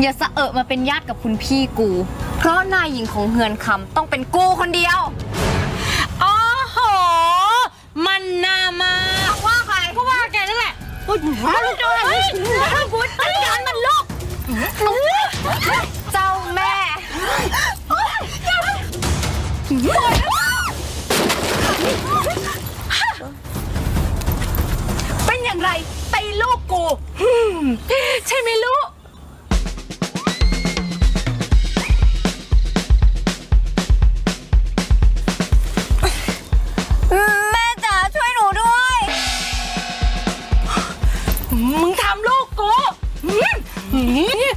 อย่าสะเอะมาเป็นญาติกับคุณพี่กู เพราะนายหญิงของเฮือนคำต้องเป็นกูคนเดียว อ๋อโห มันนามาว่าใครก็ว่าแกนั่นแหละพูดว่าลูกเฮ้ยพูดจัดการมันลูกเจ้าแม่เป็นอย่างไรตีลูกกูหืมใช่ไหมลูก มึงทำลูกกูอืมอืม